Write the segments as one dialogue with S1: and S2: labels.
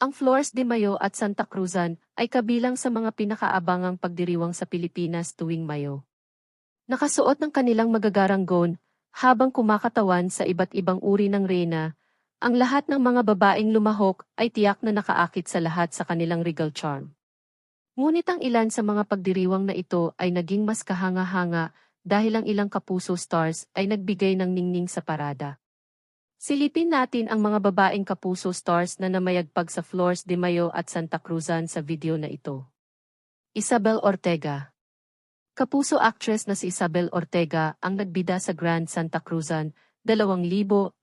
S1: Ang Flores de Mayo at Santa Cruzan ay kabilang sa mga pinakaabangang pagdiriwang sa Pilipinas tuwing Mayo. Nakasuot ng kanilang magagarang gown, habang kumakatawan sa iba't ibang uri ng reyna, ang lahat ng mga babaeng lumahok ay tiyak na nakaakit sa lahat sa kanilang regal charm. Ngunit ang ilan sa mga pagdiriwang na ito ay naging mas kahanga-hanga dahil ang ilang kapuso stars ay nagbigay ng ningning sa parada. Silipin natin ang mga babaeng kapuso stars na namayagpag sa Flores de Mayo at Santa Cruzan sa video na ito. Isabel Ortega Kapuso actress na si Isabel Ortega ang nagbida sa Grand Santa Cruzan 2024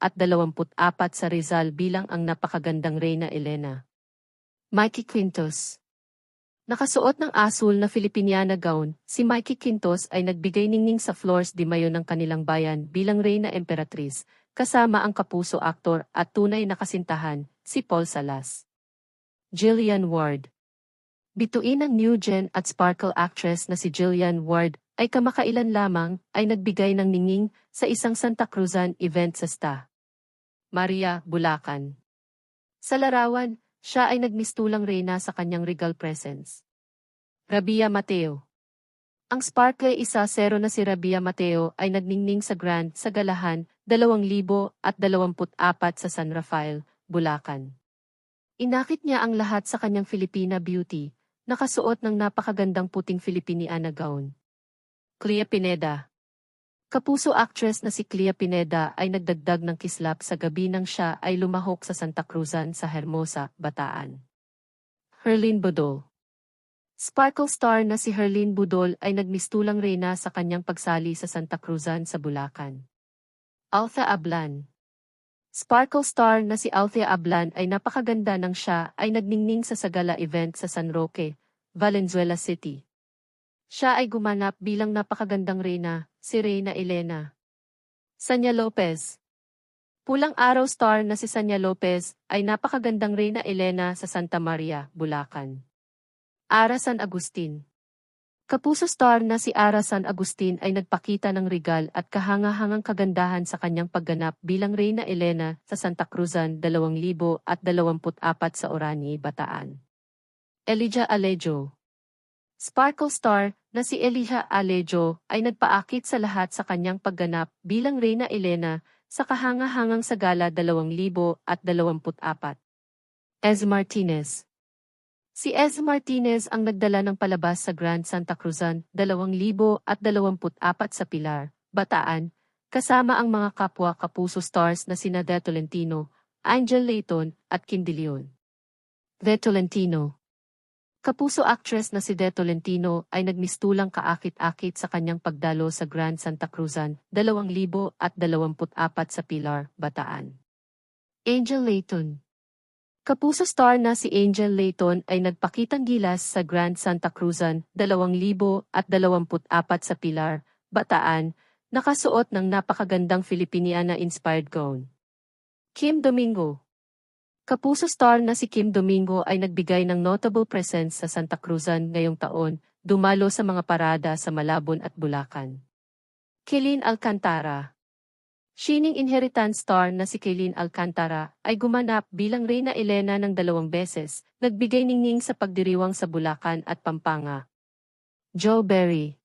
S1: sa Rizal bilang ang napakagandang Reyna Elena. Mikey Quintos Nakasuot ng asul na Filipiniana gown, si Mikey Quintos ay nagbigay ningning sa Flores de Mayo ng kanilang bayan bilang Reyna Emperatriz, kasama ang kapuso aktor at tunay na kasintahan, si Paul Salas. Jillian Ward Bituin ng new gen at sparkle actress na si Jillian Ward ay kamakailan lamang ay nagbigay ng ningning sa isang Santa Cruzan event sa STA. Maria, Bulacan. Sa larawan, siya ay nagmistulang reyna sa kanyang regal presence. Rabia Mateo Ang sparkle isa zero na si Rabia Mateo ay nagningning sa Grand sa Galahan 2024 sa San Rafael, Bulacan. Inakit niya ang lahat sa kanyang Filipina beauty, nakasuot ng napakagandang puting Filipiniana gown. Clea Pineda Kapuso actress na si Clea Pineda ay nagdagdag ng kislap sa gabi nang siya ay lumahok sa Santa Cruzan sa Hermosa, Bataan. Herlin Budol Sparkle star na si Herlin Budol ay nagmistulang reyna sa kanyang pagsali sa Santa Cruzan sa Bulacan. Althea Ablan Sparkle star na si Althea Ablan ay napakaganda nang siya ay nagningning sa Sagala event sa San Roque, Valenzuela City. Siya ay gumanap bilang napakagandang reyna, si Reyna Elena. Sanya Lopez Pulang araw star na si Sanya Lopez ay napakagandang Reyna Elena sa Santa Maria, Bulacan. Ara San Agustin Kapuso star na si Ara San Agustin ay nagpakita ng regal at kahangahangang kagandahan sa kanyang pagganap bilang Reyna Elena sa Santa Cruzan 2024 sa Orani, Bataan. Elijah Alejo Sparkle star na si Elijah Alejo ay nagpaakit sa lahat sa kanyang pagganap bilang Reyna Elena sa kahangahangang sagala 2024. Ez Martinez Si Ez Martinez ang nagdala ng palabas sa Grand Santa Cruzan 2024 sa Pilar, Bataan, kasama ang mga kapwa kapuso stars na sina De Tolentino, Angel Layton at Kim De. De Tolentino Kapuso actress na si De Tolentino ay nagmistulang kaakit-akit sa kanyang pagdalo sa Grand Santa Cruzan 2024 sa Pilar, Bataan. Angel Layton Kapuso star na si Angel Layton ay nagpakitang gilas sa Grand Santa Cruzan 2024 sa Pilar, Bataan, nakasuot ng napakagandang Filipiniana-inspired gown. Kim Domingo Kapuso star na si Kim Domingo ay nagbigay ng notable presence sa Santa Cruzan ngayong taon, dumalo sa mga parada sa Malabon at Bulacan. Kilin Alcantara Shining inheritance star na si Kaylin Alcantara ay gumanap bilang Reyna Elena ng dalawang beses, nagbigay ningning sa pagdiriwang sa Bulacan at Pampanga. Joe Berry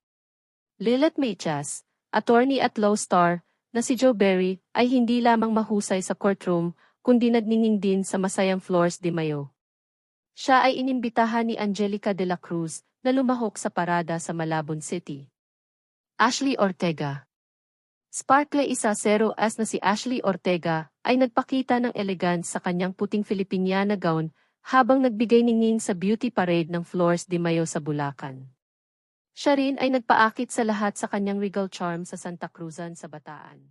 S1: Lilith Mechas, attorney at law star, na si Joe Berry ay hindi lamang mahusay sa courtroom, kundi nagningning din sa masayang Flores de Mayo. Siya ay inimbitahan ni Angelica de la Cruz na lumahok sa parada sa Malabon City. Ashley Ortega Sparkle isa zero as na si Ashley Ortega ay nagpakita ng elegance sa kanyang puting Filipiniana gown habang nagbigay ningning sa beauty parade ng Flores de Mayo sa Bulacan. Siya rin ay nagpaakit sa lahat sa kanyang regal charm sa Santa Cruzan sa Bataan.